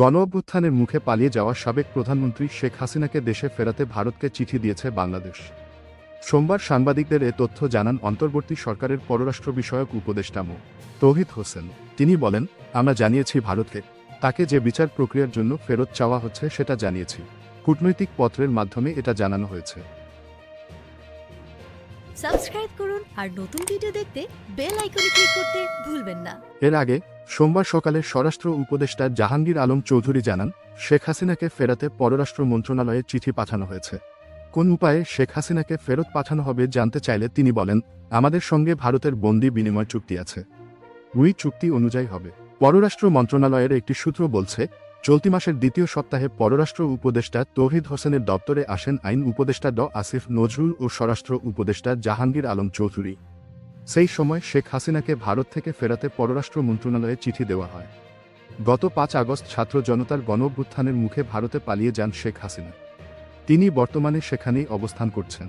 গণ অভ্যুত্থানের মুখে পালিয়ে যাওয়া সাবেক প্রধানমন্ত্রী শেখ হাসিনাকে দেশে ফেরাতে ভারতকে চিঠি দিয়েছে বাংলাদেশ। সোমবার সাংবাদিকদের এ তথ্য জানান অন্তর্বর্তী সরকারের পররাষ্ট্র বিষয়ক উপদেষ্টা মো. তৌহিদ হোসেন। তিনি বলেন আমরা জানিয়েছি ভারতকে তাকে যে বিচার প্রক্রিয়ার জন্য ফেরত চাওয়া হচ্ছে সেটা জানিয়েছি। কূটনৈতিক পত্রের মাধ্যমে এটা জানানো হয়েছে। সাবস্ক্রাইব করুন আর নতুন ভিডিও দেখতে বেল আইকনে ক্লিক করতে ভুলবেন না। এর আগে সোমবার সকালে স্বরাষ্ট্র উপদেষ্টা জাহাঙ্গীর আলম চৌধুরী জানান, শেখ হাসিনাকে ফেরাতে পররাষ্ট্র মন্ত্রণালয়ে চিঠি পাঠানো হয়েছে। কোন উপায়ে শেখ হাসিনাকে ফেরত পাঠানো হবে জানতে চাইলে তিনি বলেন, আমাদের সঙ্গে ভারতের বন্দি বিনিময় চুক্তি আছে। উই চুক্তি অনুযায়ী হবে। পররাষ্ট্র মন্ত্রণালয়ের একটি সূত্র বলছে, চলতি মাসের দ্বিতীয় সপ্তাহে পররাষ্ট্র উপদেষ্টা তৌহিদ হোসেনের দপ্তরে আসেন আইন উপদেষ্টা ড আসিফ নজরুল ও স্বরাষ্ট্র উপদেষ্টা জাহাঙ্গীর আলম চৌধুরী। সেই সময় শেখ হাসিনাকে ভারত থেকে ফেরাতে পররাষ্ট্র মন্ত্রণালয়ে চিঠি দেওয়া হয়। গত পাঁচ আগস্ট ছাত্র জনতার গণঅভ্যুত্থানের মুখে ভারতে পালিয়ে যান শেখ হাসিনা। তিনি বর্তমানে সেখানেই অবস্থান করছেন।